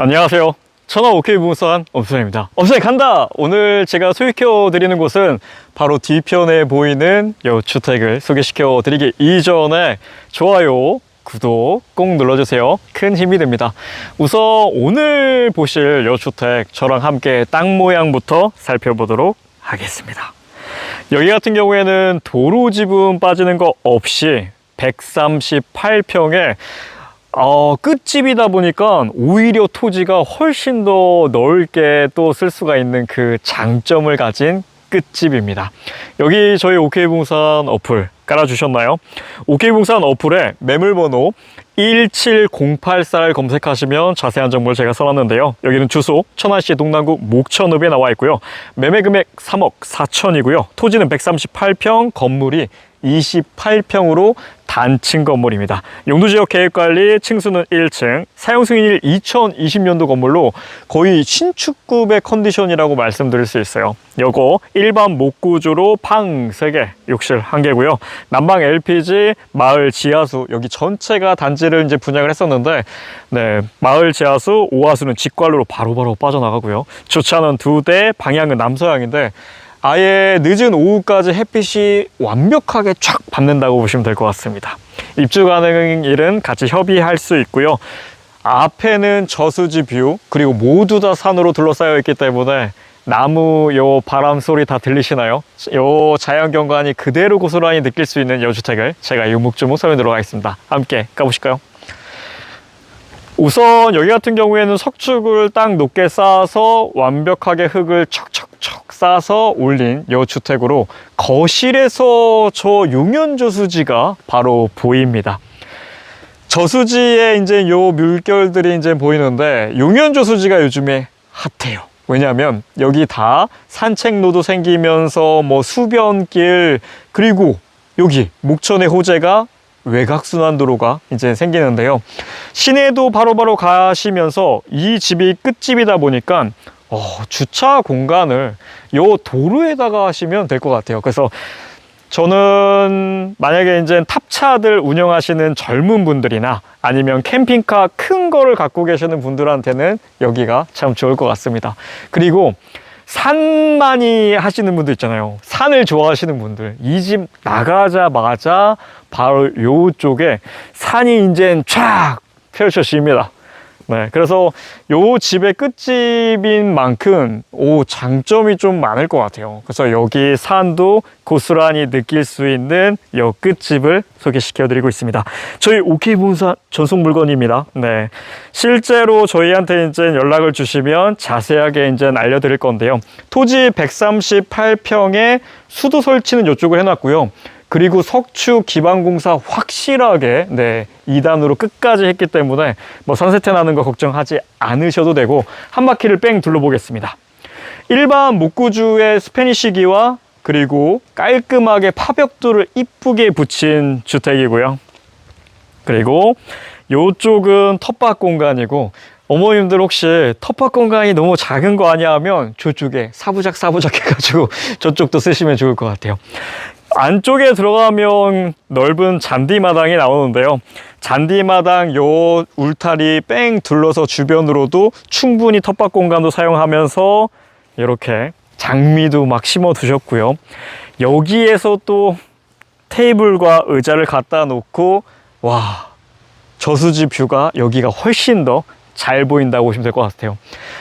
안녕하세요. 천하 오케이 부동산 엄선입니다. 엄선이 간다! 오늘 제가 소개시켜 드리는 곳은 바로 뒤편에 보이는 이 주택을 소개시켜 드리기 이전에 좋아요, 구독 꼭 눌러주세요. 큰 힘이 됩니다. 우선 오늘 보실 이 주택 저랑 함께 땅 모양부터 살펴보도록 하겠습니다. 여기 같은 경우에는 도로 지분 빠지는 거 없이 138평에 어, 끝집이다 보니까 오히려 토지가 훨씬 더 넓게 또 쓸 수가 있는 그 장점을 가진 끝집입니다. 여기 저희 오케이봉산 어플 깔아주셨나요? 오케이봉산 어플에 매물번호 17084를 검색하시면 자세한 정보를 제가 써놨는데요. 여기는 주소 천안시 동남구 목천읍에 나와 있고요. 매매 금액 3억 4천이고요. 토지는 138평, 건물이 28평으로 단층 건물입니다. 용도지역 계획관리 층수는 1층, 사용 승인일 2020년도 건물로 거의 신축급의 컨디션이라고 말씀드릴 수 있어요. 요거 일반 목구조로 방 3개, 욕실 1개고요. 난방 LPG, 마을 지하수 여기 전체가 단지를 이제 분양을 했었는데 네, 마을 지하수, 오하수는 직관로로 바로바로 빠져나가고요. 주차는 2대, 방향은 남서향인데 아예 늦은 오후까지 햇빛이 완벽하게 쫙 받는다고 보시면 될 것 같습니다. 입주 가능 일은 같이 협의할 수 있고요. 앞에는 저수지 뷰 그리고 모두 다 산으로 둘러싸여 있기 때문에 나무 요 바람 소리 다 들리시나요? 요 자연 경관이 그대로 고스란히 느낄 수 있는 요 주택을 제가 유목주목 설명 들어가겠습니다. 함께 가보실까요? 우선 여기 같은 경우에는 석축을 딱 높게 쌓아서 완벽하게 흙을 척척척 쌓아서 올린 이 주택으로 거실에서 저 용연 저수지가 바로 보입니다. 저수지에 이제 요 물결들이 이제 보이는데 용연 저수지가 요즘에 핫해요. 왜냐하면 여기 다 산책로도 생기면서 뭐 수변길 그리고 여기 목천의 호재가 외곽순환도로가 이제 생기는데요. 시내도 바로 바로 가시면서 이 집이 끝집이다 보니까 어, 주차 공간을 요 도로에다가 하시면 될 것 같아요. 그래서 저는 만약에 이제 탑차들 운영하시는 젊은 분들이나 아니면 캠핑카 큰 거를 갖고 계시는 분들한테는 여기가 참 좋을 것 같습니다. 그리고 산 많이 하시는 분들 있잖아요. 산을 좋아하시는 분들. 이 집 나가자마자 바로 요쪽에 산이 이제 쫙 펼쳐집니다. 네, 그래서 요 집의 끝집인 만큼 오 장점이 좀 많을 것 같아요. 그래서 여기 산도 고스란히 느낄 수 있는 요 끝집을 소개시켜드리고 있습니다. 저희 오케이본사 전송 물건입니다. 네, 실제로 저희한테 이제 연락을 주시면 자세하게 이제 알려드릴 건데요. 토지 138평에 수도 설치는 이쪽을 해놨고요. 그리고 석추 기반공사 확실하게 네 2단으로 끝까지 했기 때문에 뭐 산세태 나는 거 걱정하지 않으셔도 되고 한 바퀴를 뺑 둘러보겠습니다. 일반 목구주의 스페니쉬기와 그리고 깔끔하게 파벽돌을 이쁘게 붙인 주택이고요. 그리고 이쪽은 텃밭 공간이고 어머님들 혹시 텃밭 공간이 너무 작은 거 아니야 하면 저쪽에 사부작 사부작 해가지고 저쪽도 쓰시면 좋을 것 같아요. 안쪽에 들어가면 넓은 잔디마당이 나오는데요. 잔디마당 요 울타리 뺑 둘러서 주변으로도 충분히 텃밭 공간도 사용하면서 이렇게 장미도 막 심어 두셨고요. 여기에서 또 테이블과 의자를 갖다 놓고 와 저수지 뷰가 여기가 훨씬 더 잘 보인다고 보시면 될 것 같아요.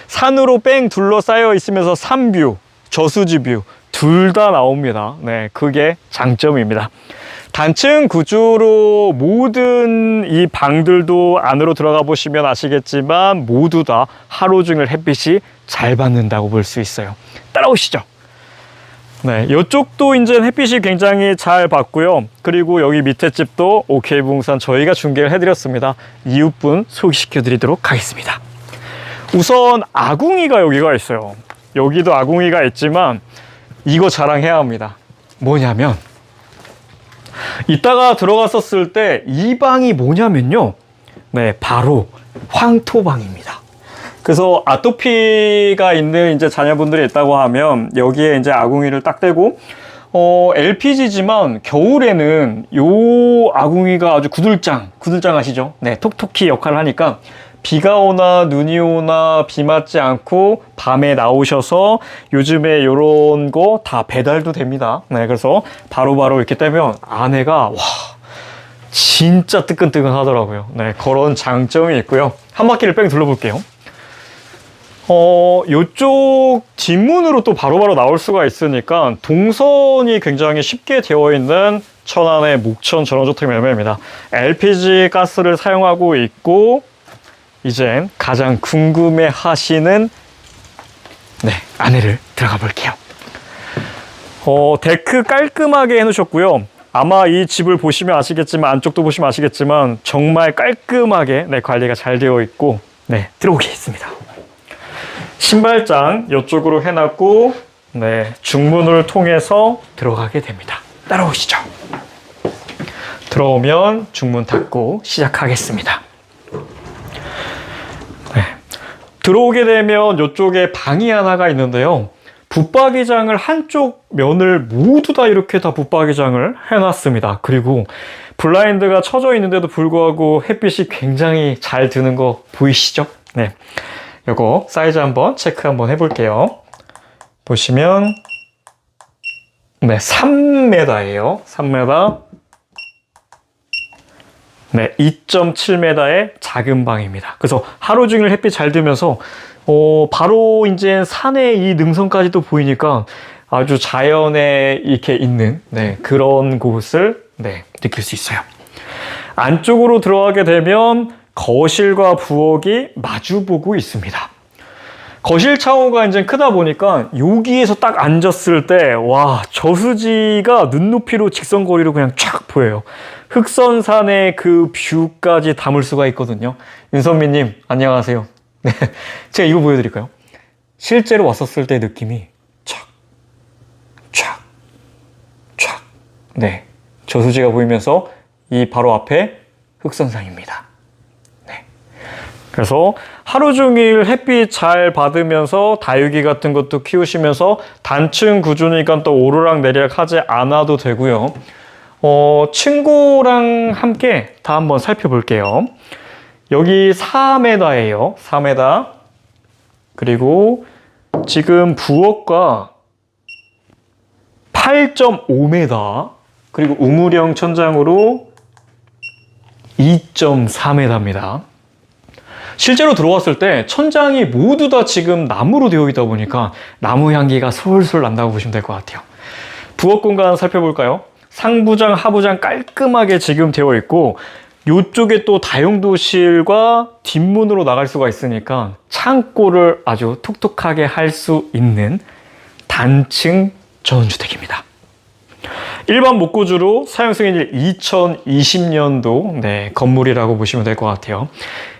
산으로 뺑 둘러싸여 있으면서 산뷰, 저수지 뷰 둘 다 나옵니다. 네, 그게 장점입니다. 단층 구조로 모든 이 방들도 안으로 들어가 보시면 아시겠지만 모두 다 하루 종일 햇빛이 잘 받는다고 볼 수 있어요. 따라오시죠. 네, 이쪽도 이제 햇빛이 굉장히 잘 받고요. 그리고 여기 밑에 집도 오케이 부동산 저희가 중개를 해드렸습니다. 이웃분 소개시켜 드리도록 하겠습니다. 우선 아궁이가 여기가 있어요. 여기도 아궁이가 있지만 이거 자랑해야 합니다. 뭐냐면 이따가 들어갔었을 때 이 방이 뭐냐면요. 네, 바로 황토방입니다. 그래서 아토피가 있는 이제 자녀분들이 있다고 하면 여기에 이제 아궁이를 딱 대고 어, LPG지만 겨울에는 요 아궁이가 아주 구들장, 구들장 아시죠? 네, 톡톡히 역할을 하니까 비가 오나 눈이 오나 비 맞지 않고 밤에 나오셔서 요즘에 요런 거 다 배달도 됩니다. 네, 그래서 바로바로 이렇게 떼면 안에가 와 진짜 뜨끈뜨끈 하더라고요. 네, 그런 장점이 있고요. 한 바퀴를 뺑 둘러볼게요. 어, 요쪽 뒷문으로 또 바로 바로 나올 수가 있으니까 동선이 굉장히 쉽게 되어 있는 천안의 목천 전원주택 매매입니다. LPG 가스를 사용하고 있고, 이젠 가장 궁금해 하시는, 네, 안에를 들어가 볼게요. 어, 데크 깔끔하게 해놓으셨고요. 아마 이 집을 보시면 아시겠지만, 안쪽도 보시면 아시겠지만, 정말 깔끔하게 네, 관리가 잘 되어 있고, 네, 들어오겠습니다. 신발장 이쪽으로 해놨고 네 중문을 통해서 들어가게 됩니다. 따라오시죠. 들어오면 중문 닫고 시작하겠습니다. 네. 들어오게 되면 이쪽에 방이 하나가 있는데요. 붙박이장을 한쪽 면을 모두 다 이렇게 다 붙박이장을 해놨습니다. 그리고 블라인드가 쳐져 있는데도 불구하고 햇빛이 굉장히 잘 드는 거 보이시죠? 네. 요거 사이즈 한번 체크 한번 해볼게요. 보시면 네 3m예요. 3m. 네 2.7m의 작은 방입니다. 그래서 하루 종일 햇빛 잘 들면서 어, 바로 이제 산의 이 능선까지도 보이니까 아주 자연에 이렇게 있는 네, 그런 곳을 네, 느낄 수 있어요. 안쪽으로 들어가게 되면 거실과 부엌이 마주보고 있습니다. 거실 창호가 이제 크다 보니까 여기에서 딱 앉았을 때, 와, 저수지가 눈높이로 직선거리로 그냥 쫙 보여요. 흑선산의 그 뷰까지 담을 수가 있거든요. 윤선미님, 안녕하세요. 네. 제가 이거 보여드릴까요? 실제로 왔었을 때 느낌이 촥, 촥, 촥. 네. 저수지가 보이면서 이 바로 앞에 흑선산입니다. 그래서 하루 종일 햇빛 잘 받으면서 다육이 같은 것도 키우시면서 단층 구조니까 또 오르락 내리락 하지 않아도 되고요. 어, 층고랑 함께 다 한번 살펴볼게요. 여기 4m예요. 4m. 그리고 지금 부엌과 8.5m. 그리고 우물형 천장으로 2.4m입니다. 실제로 들어왔을 때 천장이 모두 다 지금 나무로 되어 있다 보니까 나무 향기가 솔솔 난다고 보시면 될 것 같아요. 부엌 공간 살펴볼까요? 상부장, 하부장 깔끔하게 지금 되어 있고 이쪽에 또 다용도실과 뒷문으로 나갈 수가 있으니까 창고를 아주 톡톡하게 할 수 있는 단층 전원주택입니다. 일반 목고주로 사용 승인일 2020년도 네, 건물이라고 보시면 될 것 같아요.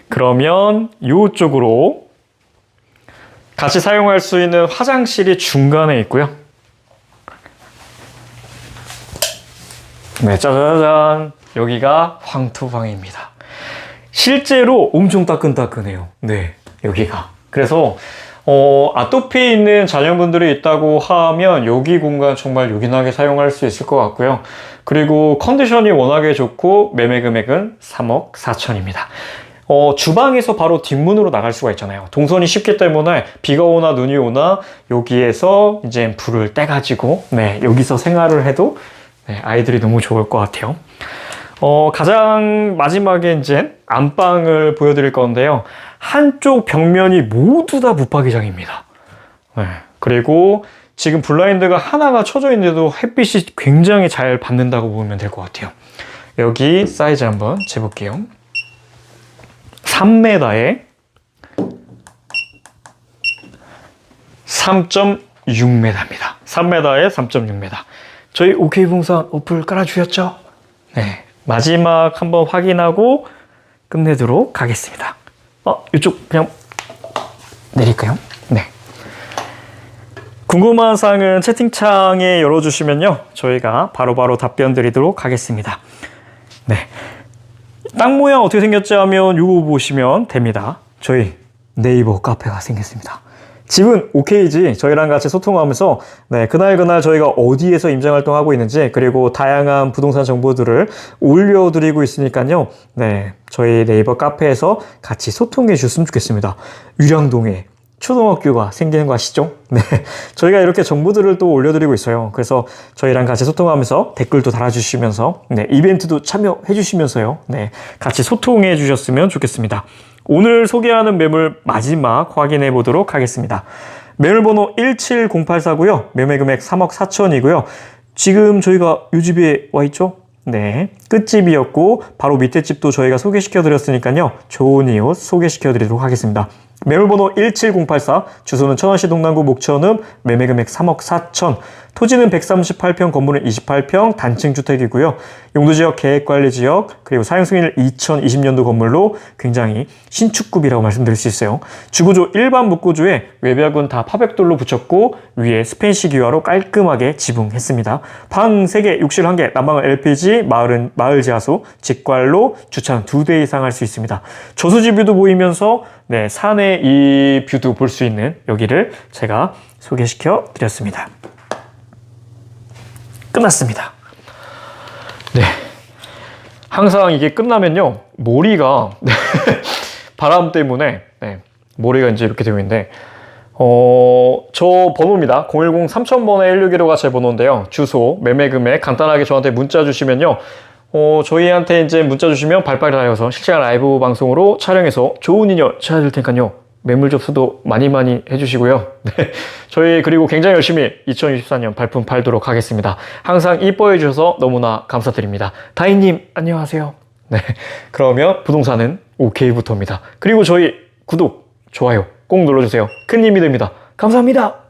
그러면 이쪽으로 같이 사용할 수 있는 화장실이 중간에 있고요. 네, 짜자잔. 여기가 황토방입니다. 실제로 엄청 따끈따끈해요. 네, 여기가. 그래서 어, 아토피 있는 자녀분들이 있다고 하면 여기 공간 정말 요긴하게 사용할 수 있을 것 같고요. 그리고 컨디션이 워낙에 좋고 매매 금액은 3억 4천입니다. 어, 주방에서 바로 뒷문으로 나갈 수가 있잖아요. 동선이 쉽기 때문에 비가 오나 눈이 오나 여기에서 이제 불을 떼가지고 네, 여기서 생활을 해도 네, 아이들이 너무 좋을 것 같아요. 어, 가장 마지막에 이제 안방을 보여드릴 건데요. 한쪽 벽면이 모두 다 붙박이장입니다. 네, 그리고 지금 블라인드가 하나가 쳐져 있는데도 햇빛이 굉장히 잘 받는다고 보면 될 것 같아요. 여기 사이즈 한번 재볼게요. 3m에 3.6m입니다. 3m에 3.6m. 저희 OK 풍선 어플 깔아주셨죠? 네. 마지막 한번 확인하고 끝내도록 하겠습니다. 어, 이쪽 그냥 내릴까요? 네. 궁금한 사항은 채팅창에 열어주시면요. 저희가 바로바로 답변 드리도록 하겠습니다. 네. 땅 모양 어떻게 생겼지 하면 이거 보시면 됩니다. 저희 네이버 카페가 생겼습니다. 집은 오케이지 저희랑 같이 소통하면서 네, 그날그날 저희가 어디에서 임장 활동하고 있는지 그리고 다양한 부동산 정보들을 올려드리고 있으니까요. 네, 저희 네이버 카페에서 같이 소통해 주셨으면 좋겠습니다. 유량동에 초등학교가 생기는 거 아시죠? 네. 저희가 이렇게 정보들을 또 올려드리고 있어요. 그래서 저희랑 같이 소통하면서 댓글도 달아주시면서, 네, 이벤트도 참여해 주시면서요. 네, 같이 소통해 주셨으면 좋겠습니다. 오늘 소개하는 매물 마지막 확인해 보도록 하겠습니다. 매물번호 17084고요. 매매 금액 3억 4천이고요. 지금 저희가 이 집에 와 있죠? 네. 끝집이었고, 바로 밑에 집도 저희가 소개시켜 드렸으니까요. 좋은 이웃 소개시켜 드리도록 하겠습니다. 매물번호 17084, 주소는 천안시 동남구 목천읍, 매매금액 3억 4천, 토지는 138평, 건물은 28평, 단층 주택이고요. 용도지역, 계획관리지역, 그리고 사용승일 2020년도 건물로 굉장히 신축급이라고 말씀드릴 수 있어요. 주구조 일반 묵구조에 외벽은 다 파백돌로 붙였고 위에 스펜시 기와로 깔끔하게 지붕했습니다. 방 3개, 욕실 1개, 난방은 LPG, 마을은 마을 지하수, 직관로 주차는 2대 이상 할 수 있습니다. 저수지 뷰도 보이면서 네, 산의 이 뷰도 볼 수 있는 여기를 제가 소개시켜 드렸습니다. 끝났습니다. 네. 항상 이게 끝나면요, 모리가, 네, 바람 때문에, 네, 모리가 이제 이렇게 되고 있는데, 어, 저 번호입니다. 010 3000번에 161호가 제 번호인데요. 주소, 매매 금액 간단하게 저한테 문자 주시면요. 어, 저희한테 이제 문자 주시면 발빠르게 달려서 실시간 라이브 방송으로 촬영해서 좋은 인연 찾아드릴 테니까요. 매물 접수도 많이 많이 해주시고요. 네. 저희 그리고 굉장히 열심히 2024년 발품 팔도록 하겠습니다. 항상 이뻐해 주셔서 너무나 감사드립니다. 다희님, 안녕하세요. 네. 그러면 부동산은 오케이부터입니다. 그리고 저희 구독, 좋아요 꼭 눌러주세요. 큰 힘이 됩니다. 감사합니다.